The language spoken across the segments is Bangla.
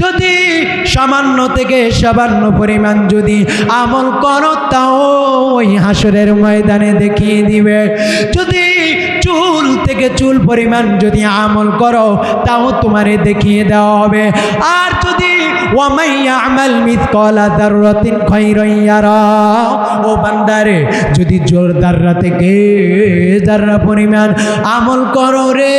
যদি সামান্য থেকে সামান্য পরিমাণ যদি আমল করো, তাও ওই হাসরের ময়দানে দেখিয়ে দিবে। যদি চুল থেকে চুল পরিমাণ যদি আমল করো, তাও তোমারে দেখিয়ে দেওয়া হবে। আর যদি ও বান্দারে, যদি জোর দাররা থেকে দাররা পরিমাণ আমল করো রে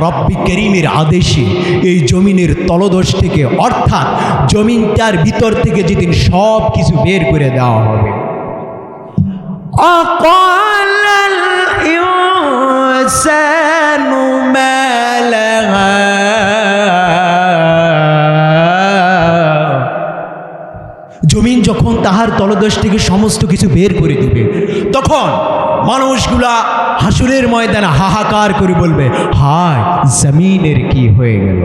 রব্বি করিমের আদেশে এই জমিনের তলদোষ থেকে অর্থাৎ জমিনটার ভিতর থেকে যেদিন সব কিছু বের করে দেওয়া হবে। জমিন যখন তাহার তলদেশ থেকে সমস্ত কিছু বের করে দিবে তখন মানুষগুলা হাসুরের ময়দানে হাহাকার করে বলবে হায় জমিনের কি হয়ে গেল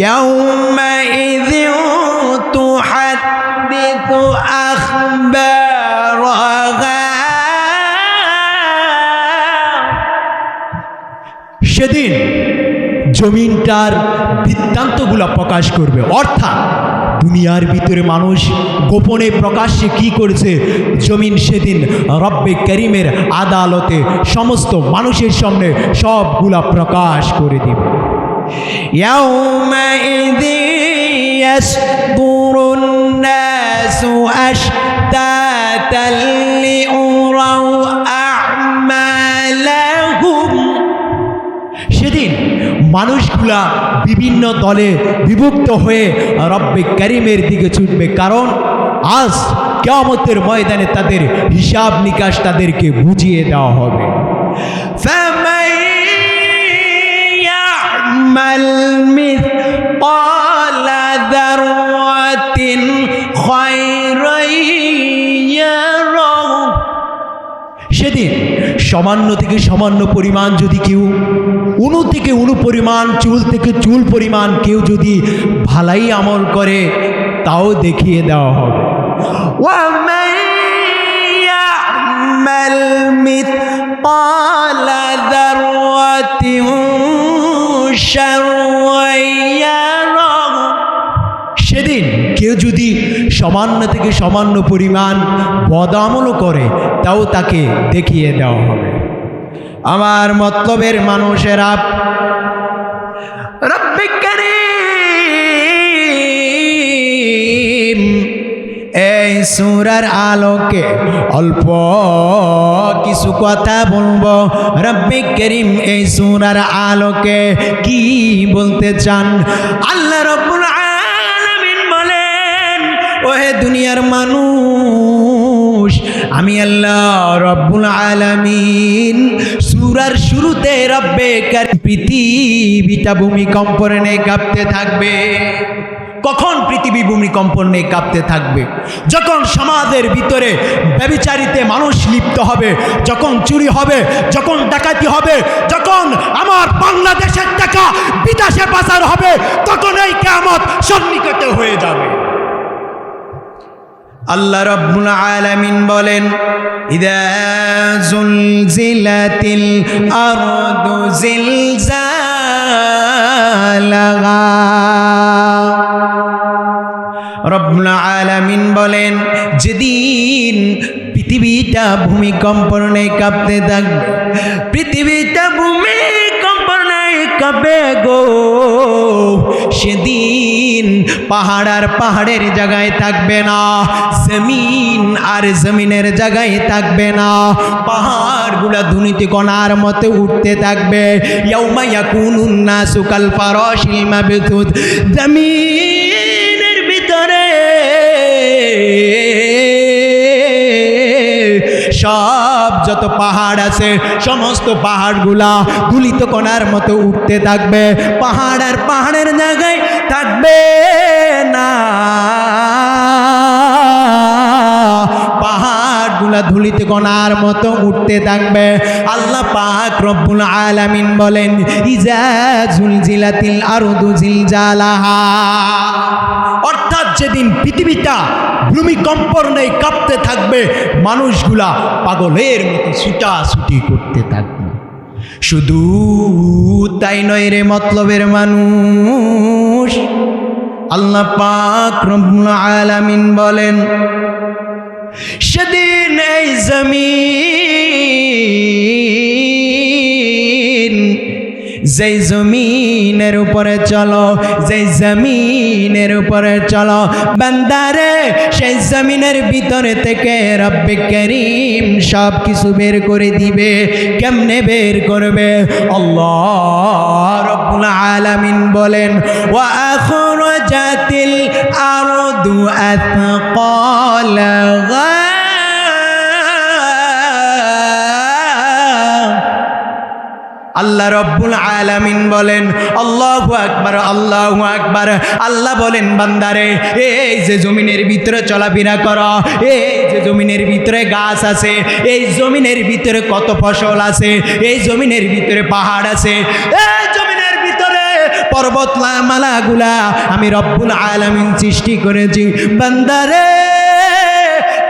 يومئذ تحدث أخبارها সেদিন জমিনটার বৃত্তান্তগুলা প্রকাশ করবে অর্থাৎ দুনিয়ার ভিতরে মানুষ গোপনে প্রকাশ্যে কি করেছে জমিন সেদিন রব্বে করিমের আদালতে সমস্ত মানুষের সামনে সবগুলা প্রকাশ করে দিবে يومئذ يصدر الناس أشتاتا মানুষগুলা বিভিন্ন দলে বিভক্ত হয়ে রব্বে করিমের দিকে ছুটবে কারণ আজ কেয়ামতের ময়দানে তাদের হিসাব নিকাশ তাদেরকে বুঝিয়ে দেওয়া হবে فَمَن يَعْمَلْ مِثْقَالَ সামান্য থেকে সামান্য পরিমাণ যদি কেউ উনু থেকে উনু পরিমাণ চুল থেকে চুল পরিমাণ কেউ যদি ভালাই আমল করে তাও দেখিয়ে দেওয়া হবে وَمَن يَعْمَلْ مِثْقَالَ ذَرَّةٍ شَرًّا يَرَهُ সেদিন কেউ যদি সামান্য থেকে সামান্য পরিমাণ বদামলও করে, তাও তাকে দেখিয়ে দেওয়া হবে। আমার মতলবের মানুষেরা এই সুরার আলোকে অল্প কিছু কথা বলব। রব্বে করিম, এই সুরার আলোকে কি বলতে চান? আল্লাহ বলেন ওহে দুনিয়ার মানুষ। আমি আল্লাহ রব্বুল আলামিন সুরার শুরুতে রব্বে করিম পৃথিবীটা ভূমিকম্পনে কাঁপতে থাকবে। কখন পৃথিবী ভূমিকম্পনে কাঁপতে থাকবে? যখন সমাজের ভিতরে ব্যবিচারিতে মানুষ লিপ্ত হবে, যখন চুরি হবে, যখন ডাকাতি হবে, যখন আমার বাংলাদেশের টাকা বিদেশে পাচার হবে, তখন এই কেমত সন্নিকট হয়ে যাবে। আল্লাহ রব্বুল আলামিন বলেন, ইদা জুলজিলাতিল আরদু জিলজালাহা রব্বুল আলামিন বলেন, যেদিন পৃথিবীটা ভূমিকম্পনে কাঁপতে থাকবে পৃথিবীটা ভূমিকম্পনে কাঁপে গো। পাহাড় আর পাহাড়ের জায়গায় থাকবে না, জমিন আর জমিনের জায়গায় থাকবে না। পাহাড়গুলা ধুনিতে কণার মতে উঠতে থাকবে। ইয়াউমা ইয়াকুনুন নাসু কাল ফারাশিল জমিনের ভিতরে সব যত পাহাড় আছে, সমস্ত পাহাড়গুলা দুলিত কণার মতো উঠতে থাকবে। পাহাড় আর পাহাড়ের জায়গায় থাকবে না। পাহাড়গুলা ধুলিতে কণার মতো উঠতে থাকবে। আল্লাহ পাক রব্বুল আলামিন বলেন, ইজা জুলজিলাতিল আরদু জিলজালাহা অর্থাৎ যেদিন পৃথিবীটা ভূমিকম্পর নেই, কাঁপতে থাকবে, মানুষগুলা পাগলের মতো ছুটাছুটি করতে থাকবে। শুধু তাই নয় রে মতলবের মানুষ। আল্লাহ পাক রব্বুল আলামিন বলেন সেদিন এই জমিন যেই জমিনের উপরে চলো যেই জমিনের উপরে চলো বান্দারে সেই জমিনের ভিতরে থেকে রব্বে করিম সব কিছু বের করে দিবে কেমনে বের করবে আল্লাহ রব্বুল আলামিন বলেন ওয়া আখরাজাতিল আরদু আথqalaha আল্লাহ রব্বুল আলামিন বলেন, আল্লাহু আকবার আল্লাহু আকবার। আল্লাহ বলেন, বান্দারে, এই যে জমিনের ভিতরে চলাফেরা কর, এই যে জমিনের ভিতরে গাছ আছে, এই জমিনের ভিতরে কত ফসল আছে, এই জমিনের ভিতরে পাহাড় আছে, এই জমিনের ভিতরে পর্বত মালাগুলা আমি রব্বুল আলামিন সৃষ্টি করেছি। বান্দারে,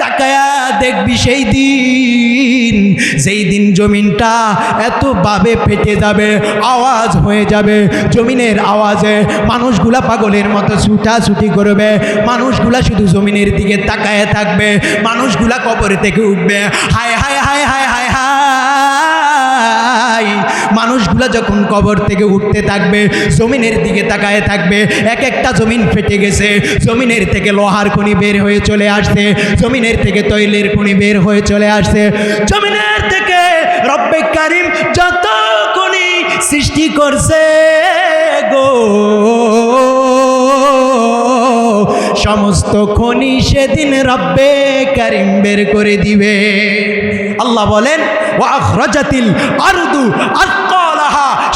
তাকায়া দেখবি সেই দিন, যেই দিন জমিনটা এতভাবে ফেটে যাবে, আওয়াজ হয়ে যাবে। জমিনের আওয়াজে মানুষগুলা পাগলের মতো ছুটাছুটি করবে। মানুষগুলা শুধু জমিনের দিকে তাকায় থাকবে। মানুষগুলা কবর থেকে উঠবে। হায় হায় হায় হায় হায় হায় মানুষগুলা যখন কবর থেকে উঠতে থাকবে, জমিনের দিকে তাকায় থাকবে, এক একটা জমিন ফেটে গেছে। জমিনের থেকে লোহার খনি বের হয়ে চলে আসছে, জমিনের থেকে তৈলের খনি বের হয়ে চলে আসছে। জমিনের থেকে রব্বে কারিম যত খনি সৃষ্টি করছে গো। সমস্ত খনি সেদিন রব্বে কারিম বের করে দিবে। আল্লাহ বলেন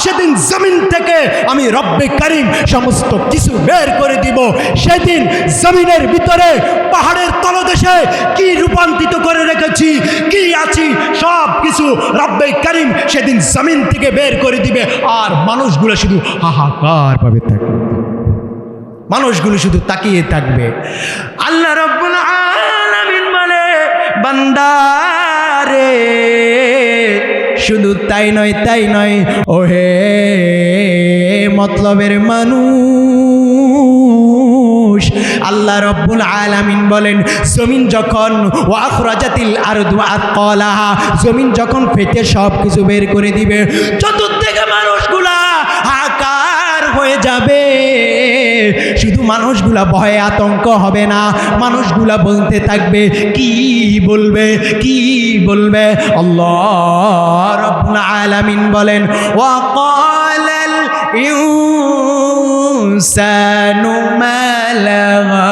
সেদিন জমিন থেকে আমি রব্বে কারিম সমস্ত কিছু বের করে দিব। সেদিন জমিনের ভিতরে পাহাড়ের তলদেশে কি রূপান্তরিত করে রেখেছি, কি আছি, সব কিছু রব্বে কারিম সেদিন জমিন থেকে বের করে দিবে। আর মানুষগুলো শুধু হাহাকার ভাবে থাকবে। মানুষগুলো শুধু তাকিয়ে থাকবে। আল্লাহ রব্বুল আলামিন বলে বান্দারে শুধু তাই নয় তাই নয়। ওহে মতলবের মানুষ। আল্লাহ রব্বুল আলামিন বলেন, জমিন যখন ওয়াখরাজাতিল আরদু আতকালাহা জমিন যখন ফেটে সব কিছু বের করে দিবে, চতুর্দিকে মানুষগুলা হাকার হয়ে যাবে। মানুষগুলা ভয়ে আতঙ্ক হবে না মানুষগুলা বলতে থাকবে কি বলবে কি বলবে আল্লাহ রব্বুল আলামিন বলেন ওয়াকালাল ইনসানু মা লাগা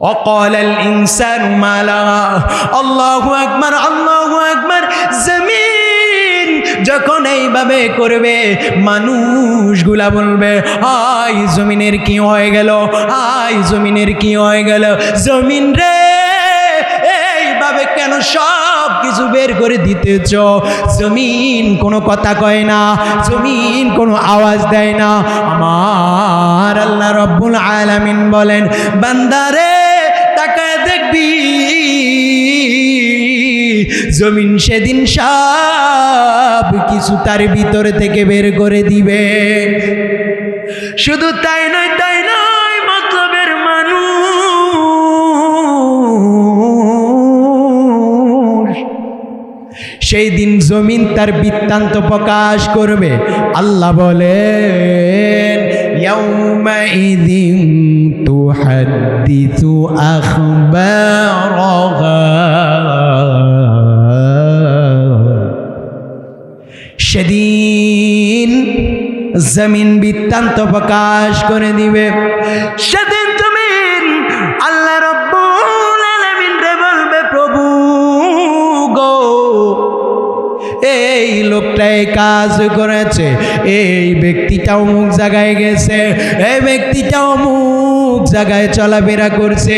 وقال الإنسان ما لها الله أكبر الله أكبر জমিন যখন এইভাবে করবে, মানুষগুলা বলবে আই জমিনের কি হয়ে গেল? আই জমিনের কি হয়ে গেল? জমিন রে, এইভাবে কেন সব কিছু বের করে দিতেছ? জমিন কোনো কথা কয় না, জমিন কোনো আওয়াজ দেয় না। আমার আল্লাহ রব্বুল আলামিন বলেন বান্দারে তাকায় দেখবি। জমিন সেদিন সব কিছু তার ভিতরে থেকে বের করে দিবে। শুধু তাই নয় তাই নয়, মতলবের মানুষ। সেই দিন জমিন তার বৃত্তান্ত প্রকাশ করবে। আল্লাহ বলেন يومئذ تحدث أخبارها সেদিন জমিন বৃত্তান্ত প্রকাশ করে দিবে সেদিন কাজ করেছে। এই ব্যক্তিটাও মুখ জায়গায় গেছে। এই ব্যক্তিটাও মুখ জায়গায় চলাফেরা করছে।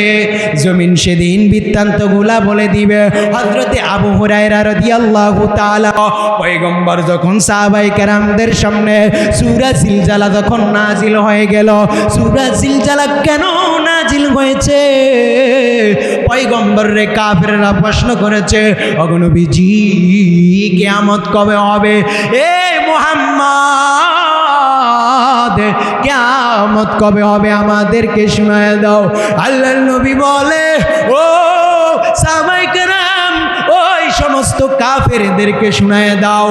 জমিন সেদিন বৃত্তান্তগুলা বলে দিবে। হজরতে আবু হুরায়রা রাদিয়াল্লাহু তাআলা পয়গম্বর যখন সাহাবাই কেরামদের সামনে সূরা জিলজালা যখন নাজিল হয়ে গেল, সূরা জিলজালা কেন নাজিল হয়েছে? পয়গম্বর রে কাফেরা প্রশ্ন করেছে অগনবীজি কেয়ামত কবে হবে? এ মোহাম্মদ, কেয়ামত কবে হবে আমাদেরকে শোনায় দাও। আল্লাহ নবী বলে, ও কাফেরদেরকে শুনায় দাও,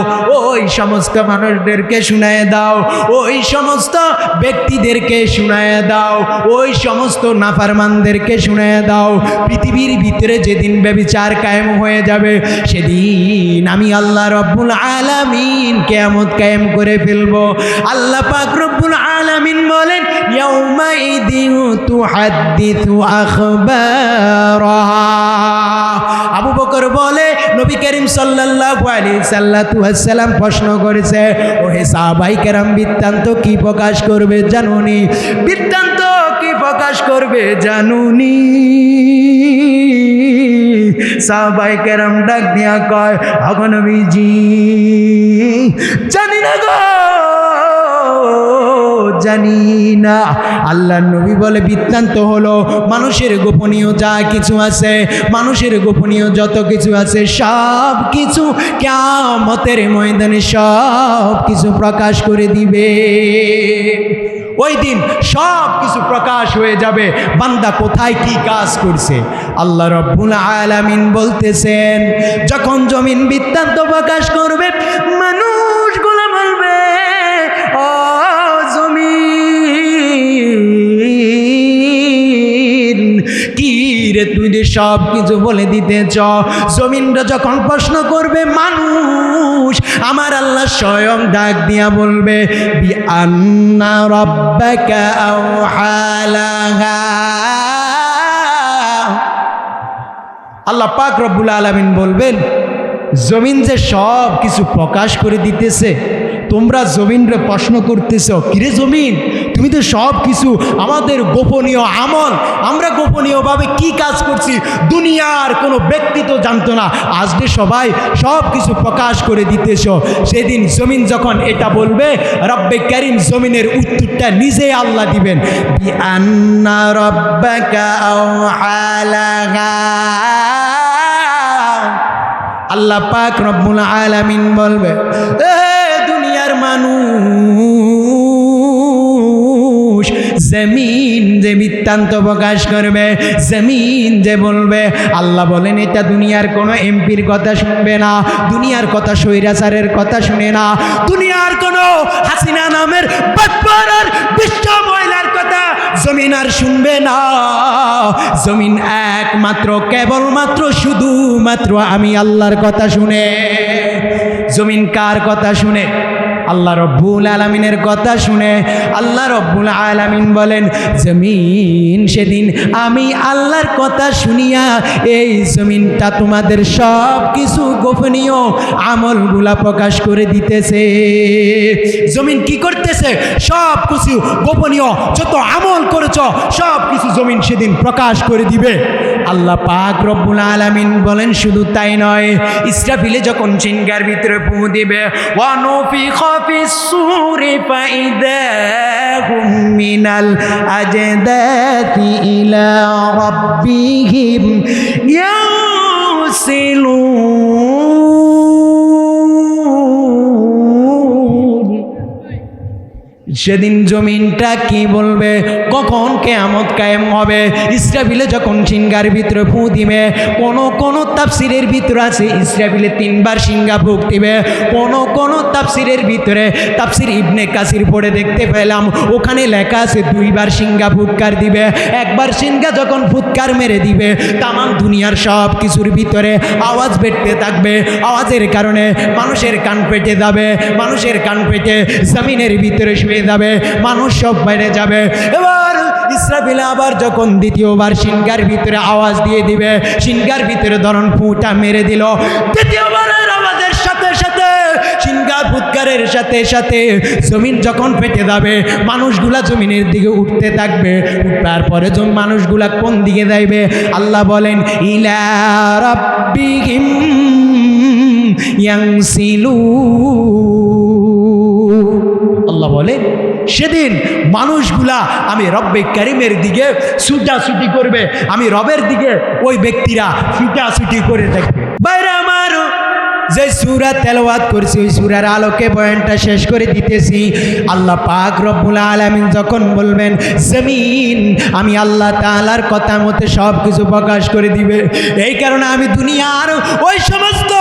ওই সমস্ত মানুষদেরকে শুনায় দাও, ওই সমস্ত ব্যক্তিদেরকে শুনায় দাও, ওই সমস্ত নাফারমানদেরকে শুনায় দাও। পৃথিবীর ভিতরে যেদিন ব্যবিচার কায়েম হয়ে যাবে, সেদিন আমি আল্লাহ রব্বুল আলামিন কেয়ামত কায়েম করে ফেলব। আল্লাহ পাক রব্বুল আলামিন বলেন আবু বকর বলে নবী করিম সাল্লাম প্রশ্ন করেছে, ও হে সাহাবাই কেরাম, বৃত্তান্ত কি প্রকাশ করবে জানুনি? বৃত্তান্ত কি প্রকাশ করবে জানুনি? সাহাবাই কেরাম ডাক দিয়া কয় অগনবীজি জানি না গো জানি না আল্লাহ নবী বলে, বৃত্তান্ত হলো, মানুষের গোপনীয় যা কিছু আছে, মানুষের গোপনীয় যত কিছু আছে, সব কিছু কেমতের ময়দানে সব কিছু প্রকাশ করে দিবে। ওই দিন সব কিছু প্রকাশ হয়ে যাবে। বান্দা কোথায় কি কাজ করছে? আল্লাহ রব্বুল আলামিন বলতেছেন, যখন জমিন বৃত্তান্ত প্রকাশ করবে মানুষগুলো রে, তুই যে সব কিছু বলে দিতে চ জমিনটা যখন প্রশ্ন করবে মানুষ, আমার আল্লাহ স্বয়ং ডাক দিয়া বলবে আল্লাহ পাক রব্বুল আলামিন বলবেন, জমিন যে সব কিছু প্রকাশ করে দিতেছে তোমরা জমিনরে প্রশ্ন করতেছ, কিরে জমিন, তুমি তো সব কিছু আমাদের গোপনীয় আমল। আমরা গোপনীয়ভাবে কি কাজ করছি? দুনিয়ার কোনো ব্যক্তি তো জানতো না। আজকে সবাই সব কিছু প্রকাশ করে দিতেছ, সেদিন জমিন যখন এটা বলবে, রব্বে করিম জমিনের উত্তরটা নিজে আল্লাহ দিবেন। আন্না আল্লাহ পাক রব্বুল আলামিন বলবে মানুষ জমিন যে বৃত্তান্ত প্রকাশ করবে, জমিন যে বলবে, আল্লাহ বলেন, এটা দুনিয়ার কোনো এমপির কথা শুনবে না, দুনিয়ার কথা স্বৈরাচারের কথা শুনে না, দুনিয়ার কোনো হাসিনা নামের বিশ্ব মহিলার কথা জমিন আর শুনবে না। জমিন একমাত্র, কেবলমাত্র, শুধুমাত্র আমি আল্লাহর কথা শুনে। জমিন কার কথা শুনে? আল্লাহ রব্বুল আলমিনের কথা শুনে আল্লাহ রব্বুল আলমিন বলেন, জমিন সেদিন আমি আল্লাহর কথা শুনিয়া এই জমিনটা তোমাদের সব কিছু গোপনীয় আমলগুলা প্রকাশ করে দিতেছে। জমিন কি করতেছে? সব কিছু গোপনীয়, যত আমল করেছ সব কিছু জমিন সেদিন প্রকাশ করে দিবে। আল্লাহ পাক রব্বুল আলামিন বলেন, শুধু তাই নয়, ইসরাফিলে যখন চিঙ্গার ভিতরে পু দিবে মিনাল আজদাতি ইলা রাব্বিহিম ইয়াউসিলুন সেদিন জমিনটা কি বলবে? কখন কেয়ামত কায়েম হবে? ইসরাবিলে যখন সিঙ্গার ভিতরে ফু দিবে, কোনো কোনো তাপসিরের ভিতরে আছে ইসরাবিলে তিনবার সিঙ্গা ফুক দিবে। কোনো কোনো তাপসিরের ভিতরে তাপসির ইবনে কাসির পড়ে দেখতে পেলাম, ওখানে লেখা আছে, দুইবার সিঙ্গা ফুৎকার দিবে। একবার সিঙ্গা যখন ফুৎকার মেরে দিবে, তামাম দুনিয়ার সব কিছুর ভিতরে আওয়াজ বেটতে থাকবে। আওয়াজের কারণে মানুষের কান পেটে যাবে, মানুষের কান পেটে জমিনের ভিতরে শুয়ে যাবে, মানুষ সব বাইরে যাবে। এবার ইসরাফিল আবার যখন দ্বিতীয়বার সিনগার ভিতরে আওয়াজ দিয়ে দিবে সিনগার ভিতরে ধরন ফুটা মেরে দিল। সিনগার ফুৎকারের সাথে সাথে জমিন যখন যাবে, মানুষগুলা জমিনের দিকে উঠতে থাকবে। উঠার পরে মানুষগুলা কোন দিকে যাইবে? আল্লাহ বলেন, ইলা আল্লাহ বলে সেদিন মানুষগুলা আমি রব্বে ক্যারিমের দিকে ছুটাছুটি করবে, আমি রবের দিকে ওই ব্যক্তিরা ছুটাছুটি করে থাকবে বাইরে আমার যে সুরা তেলাওয়াত করছি, ওই সুরার আলোকে বয়ানটা শেষ করে দিতেছি। আল্লাহ পাক রব্বুল আলামিন যখন বলবেন, জমিন আমি আল্লাহ তাআলার কথা মতে সব কিছু প্রকাশ করে দিবে। এই কারণে আমি দুনিয়ার ওই সমস্ত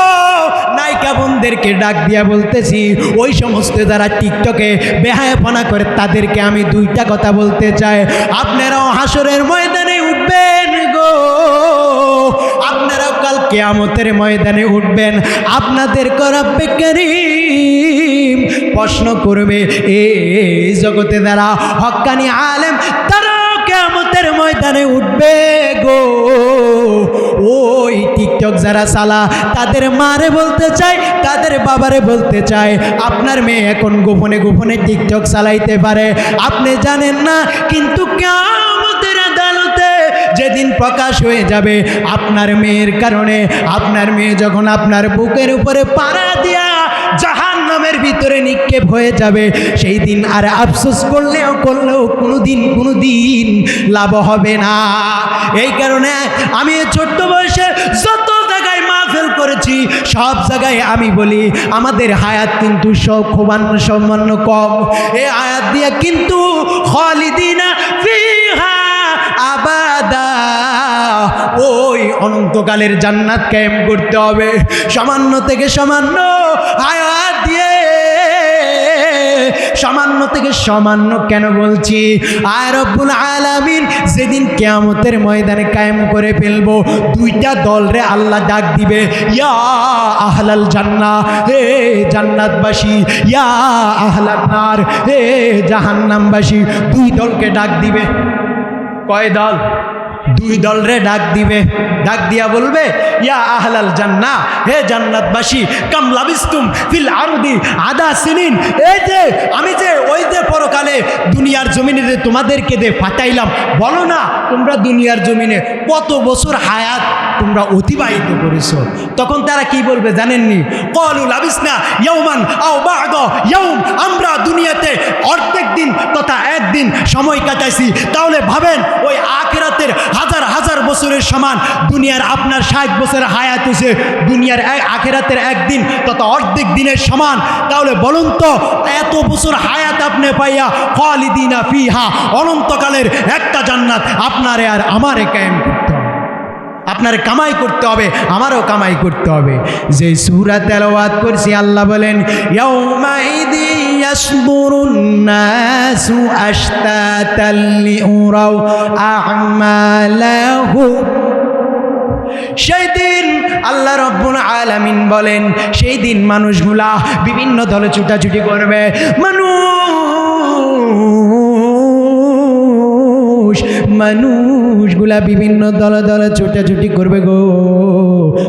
নায়িকা বোনদেরকে ডাক দিয়া বলতেছি, ওই সমস্ত যারা টিকটকে বেহায়াপনা করে, তাদেরকে আমি দুইটা কথা বলতে চাই। আপনারাও হাসরের ময়দানে উঠবেন গো। কেয়ামতের ময়দানে উঠবেন। আপনাদের করাব্বে করিম প্রশ্ন করবে এই জগতে যারা হক্কানি আলেম, তারা কেয়ামতের ময়দানে উঠবে গো? ওই টিকটক যারা চালা, তাদের মারে বলতে চায়, তাদের বাবারে বলতে চায়। আপনার মেয়ে এখন গোপনে গোপনে টিকটক চালাইতে পারে। আপনি জানেন না, কিন্তু আদালতে যেদিন প্রকাশ হয়ে যাবে আপনার মেয়ের কারণে, আপনার মেয়ে যখন আপনার বুকের উপরে পাড়া দিয়া জাহান নামের ভিতরে নিক্ষেপ হয়ে যাবে, সেই দিন আর আফসোস করলেও করলেও কোনো দিন কোনো দিন লাভ হবে না। এই কারণে আমি ছোট্ট বয়সে যত জায়গায় মাহফিল করেছি, সব জায়গায় আমি বলি, আমাদের হায়াত কিন্তু সব খুবান্ন সামান্য কম। এ আয়াত দিয়ে কিন্তু খালিদিনা অনন্তকালের জান্নাত কায়েম করতে হবে। সামান্য থেকে সামান্য আয়াত দিয়ে। সামান্য থেকে সামান্য কেন বলছি? আয় রব্বুল আলামিন, যেদিন কেয়ামতের ময়দানে কায়েম করে ফেলব, দুইটা দল রে আল্লাহ ডাক দিবে, ইয়া আহলাল জান্না হে জান্নাতবাসী, ইয়া আহলান নার, হে জাহান্নামবাসী। দুই দলকে ডাক দিবে। কয় দল? দুই দল রে ডাক দিবে। ডাক দিয়া বলবে, ইয়া আহলাল জান্না, হে জান্নাতবাসী, কাম লাবিস্তুম ফিল আরদি আদা সিনিন। এই যে, আমি যে ওই যে পরকালে দুনিয়ার জমিনে তোমাদেরকে দে ফাটাইলাম, বলো না তোমরা দুনিয়ার জমিনে কত বছর হায়াত তোমরা অতিবাহিত করেছ। তখন তারা কি বলবে জানেননি? কলু লাবিস না ইয়ৌমান আও বাদ ইয়ৌম আমরা দুনিয়াতে অর্ধেক দিন তথা একদিন সময় কাটাইছি। তাহলে ভাবেন, ওই আখেরাতের হাজার হাজার বছরের সমান দুনিয়ার আপনার ষাট বছরের হায়াত হয়েছে দুনিয়ার আখেরাতের একদিন তথা অর্ধেক দিনের সমান। তাহলে বলুন তো, এত বছর হায়াত আপনি পাইয়া খালিদিনা ফিহা, অনন্তকালের একটা জান্নাত আপনারে আর আমারে কায়েম করতে হবে আপনার কামাই করতে হবে, আমারও কামাই করতে হবে। যে সুরা তেলাওয়াত করছি, আল্লাহ বলেন সেই দিন আল্লাহ রব্বুল আলামিন বলেন, সেই দিন মানুষগুলা বিভিন্ন দলে ছুটাছুটি করবে। মানুষ মানুষ মানুষগুলা বিভিন্ন দলে দলে ছুটাছুটি করবে গো।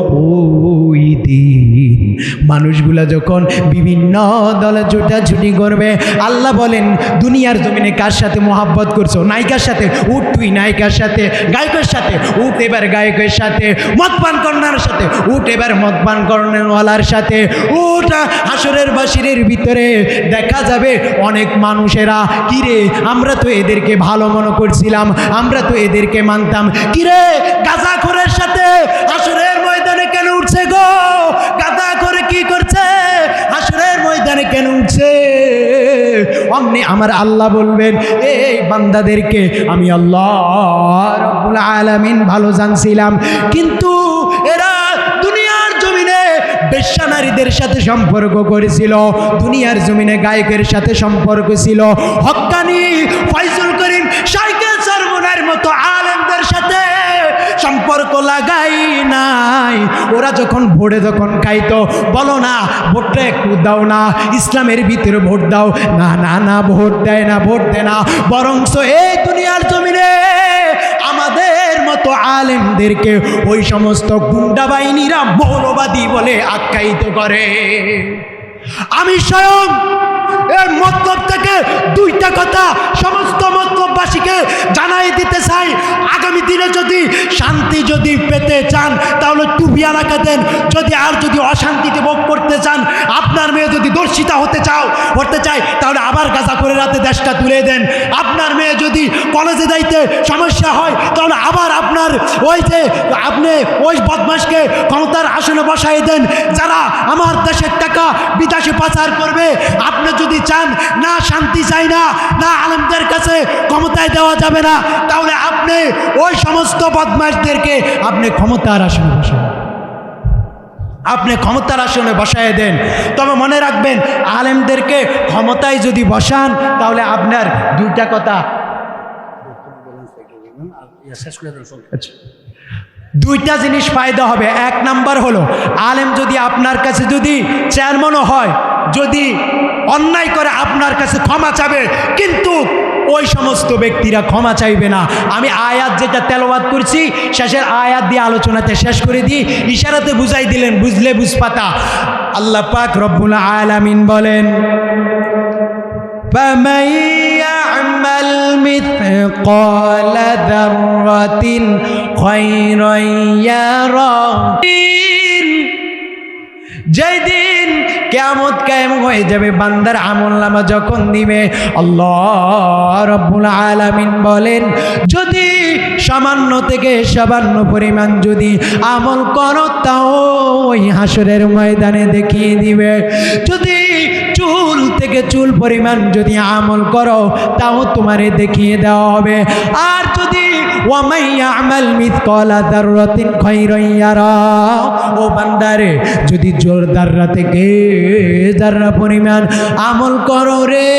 ওই দিন মানুষগুলা যখন বিভিন্ন দলে ছুটাছুটি করবে, আল্লাহ বলেন, দুনিয়ার জমিনে কার সাথে মোহাব্বত করছ? নায়িকার সাথে? উঠ তুই নায়িকার সাথে, গায়কের সাথে। উঠ এবার গায়কের সাথে। মদপান কর্নার সাথে। উঠ এবার মদ পান কর্নারওয়ালার সাথে। উঠ হাসরের বাসিরের ভিতরে। দেখা যাবে অনেক মানুষেরা। কিরে, আমরা তো এদেরকে ভালো মনে করছিলাম। আমরা তো এদেরকে মানতাম। কিরে, গাজা খোরের সাথে হাসরের ময়দানে কেন উঠছে গো? গাদা করে কি করছে? হাসরের ময়দানে কেন উঠছে? অমনি আমার আল্লাহ বলবেন, এই বান্দাদেরকে আমি আল্লাহ আলামিন ভালো জানছিলাম। কিন্তু এরা দুনিয়ার জমিনে বেশ্যা নারীদের সাথে সম্পর্ক করেছিল, দুনিয়ার জমিনে গায়কের সাথে সম্পর্ক ছিল। হক্কানি ফয়জুল করিম সাইকেল সরমুনার মতো সম্পর্ক লাগাই নাই। ওরা যখন ভোটে যখন খাইতো, বলো না, ভোটটা একটু দাও না, ইসলামের ভিতরে ভোট দাও। না না না, ভোট দেয় না, ভোট দেয় না। বরংস এই দুনিয়ার জমিনে আমাদের মতো আলেমদেরকে ওই সমস্ত গুন্ডা বাহিনীরা মৌলবাদী বলে আখ্যায়িত করে। আমি স্বয়ং এর মতলব থেকে দুইটা কথা সমস্ত মতলববাসীকে জানাই দিতে চাই। আগামী দিনে যদি শান্তি যদি পেতে চান, তাহলে টুপিয়া রাখাতেন যদি আর যদি অশান্তিতে ভোগ করতে চান, আপনার মেয়ে যদি দর্শিতা হতে চাও, হতে চায়, তাহলে আবার গাজা করে রাতে দেশটা তুলে দেন। আপনার মেয়ে যদি কলেজে যাইতে সমস্যা হয়, তাহলে আবার আপনার ওই যে আপনি ওই বদমাসকে ক্ষমতার আসনে বসাই দেন। যারা আমার দেশের টাকা বিদেশে পাচার করবে, আপনি যদি চান, না শান্তি চাই না না আলেমদের কাছে ক্ষমতায় দেওয়া যাবে না, তাহলে আপনি ওই সমস্ত বদমাসদেরকে আপনি ক্ষমতার আসনে বসান আপনি ক্ষমতার আসনে বসায় দেন তবে মনে রাখবেন, আলেমদেরকে ক্ষমতায় যদি বসান, তাহলে আপনার দুইটা কথা আচ্ছা। দুইটা জিনিস ফায়দা হবে। এক নাম্বার হলো, আলেম যদি আপনার কাছে যদি চেয়ারম্যানও হয়, যদি অন্যায় করে আপনার কাছে ক্ষমা চাবে, কিন্তু ওই সমস্ত ব্যক্তিরা ক্ষমা চাইবে না। আমি আয়াত যেটা তেলবাদ করছি, শেষের আয়াত দিয়ে আলোচনাতে শেষ করে দিই। ইশারাতে বুঝাই দিলেন, বুঝলে বুঝপাতা। আল্লাহ পাক রব্বুল আলামিন বলেন فمن يعمل مثقال ذرة خيرا يره যেদিন কেমত কায়েম হয়ে যাবে বান্দার আমল নামা যখন দিবে আল্লাহ রব্বুল আলামিন বলেন যদি সামান্য থেকে সামান্য পরিমাণ যদি আমল করো তাও ওই হাসরের ময়দানে দেখিয়ে দিবে যদি চুল থেকে চুল পরিমাণ যদি আমল করো, তাও তোমারে দেখিয়ে দেওয়া হবে। আর যদি ও বান্দারে, যদি জোর দাররা থেকে দাররা পরিমাণ আমল করো রে,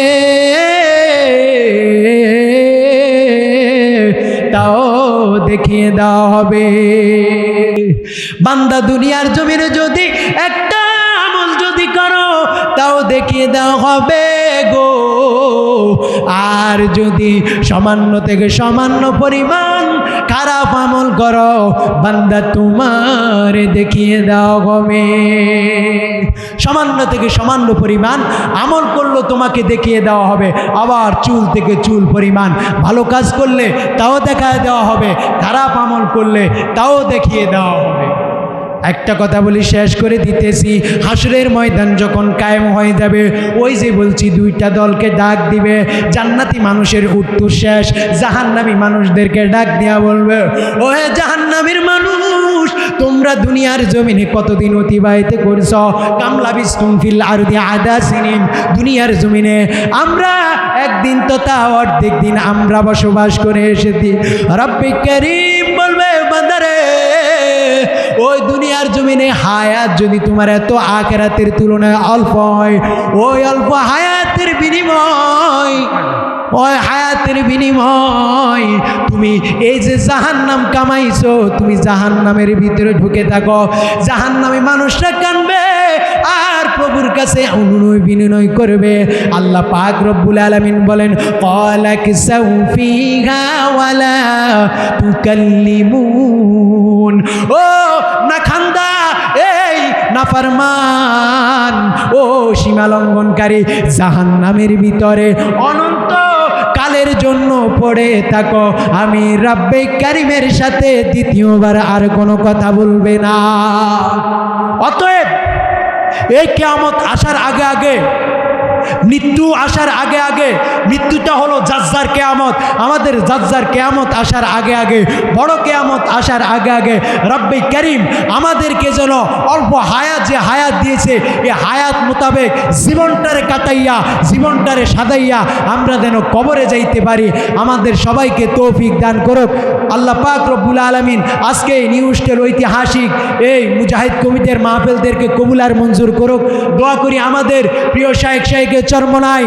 তাও দেখিয়ে দেওয়া হবে। বান্দা দুনিয়ার জমিনে যদি একটা তাও দেখিয়ে দেওয়া হবে গো। আর যদি সামান্য থেকে সামান্য পরিমাণ খারাপ আমল করো, বান্দা তোমার দেখিয়ে দাও, হবে। সামান্য থেকে সামান্য পরিমাণ আমল করল, তোমাকে দেখিয়ে দেওয়া হবে। আবার চুল থেকে চুল পরিমাণ ভালো কাজ করলে, তাও দেখা দেওয়া হবে। খারাপ আমল করলে, তাও দেখিয়ে দেওয়া হবে। একটা কথা বলি, শেষ করে দিতেছি। হাসরের ময়দান যখন কায়েম হয়ে যাবে, ওই যে বলছি, দুইটা দলকে ডাক দিবে। জান্নাতি মানুষের উত্তর শেষ। জাহান্নামী মানুষদেরকে ডাক দেওয়া বলবে ও হে জাহান্নামীর মানুষ, তোমরা দুনিয়ার জমিনে কতদিন অতিবাহিত করছ? কামলা বিস্তুম ফিল আর আদা সিনিম দুনিয়ার জমিনে আমরা একদিন তো তা অর্ধেক দিন আমরা বসবাস করে এসেছি। রব্বি করিম বলবে বান্দারে ওই দুনিয়ার জমিনে হায়াত যদি তোমার এত আখেরাতের তুলনায় অল্প হয়, ওই অল্প হায়াতের বিনিময়, ওই হায়াতের বিনিময় তুমি এই যে জাহান্নাম কামাইছো, তুমি জাহান্নামের ভিতরে ঢুকে থাকো। জাহান্নামে মানুষরা কানবে, আর প্রভুর কাছে অনুনয় বিনিময় করবে। আল্লাহ পাক রব্বুল আলামিন বলেন, কলাক সাউফিহা ওয়ালা তুকাল্লিমুন। ও না খান্দা, এই নাফারমান ও সীমা লঙ্ঘনকারী জাহান্নামের ভিতরে অনন্ত কালের জন্য পড়ে থাকো। আমি রাব্বে কারিমের সাথে দ্বিতীয়বার আর কোনো কথা বলবে না। অতএব এই কেয়ামত আসার আগে আগে মৃত্যু আসার আগে আগে, মৃত্যুটা হলো জাজ্জার কেয়ামত। আমাদের জাজ্জার কেয়ামত আসার আগে আগে, বড় কেয়ামত আসার আগে আগে, রব্বে করিম আমাদেরকে যেন অল্প হায়াত যে হায়াত দিয়েছে এই হায়াত মোতাবেক জীবনটারে কাটাইয়া, জীবনটারে সাদাইয়া আমরা যেন কবরে যাইতে পারি। আমাদের সবাইকে তৌফিক দান করুক। আল্লাহ পাক রব্বুল আলমিন আজকে এই নিউজটের ঐতিহাসিক। এই মুজাহিদ কমিটির মাহফিলদেরকে কবুলার মঞ্জুর করুক। দোয়া করি আমাদের প্রিয় শাহেক শাহেকের চরমনায়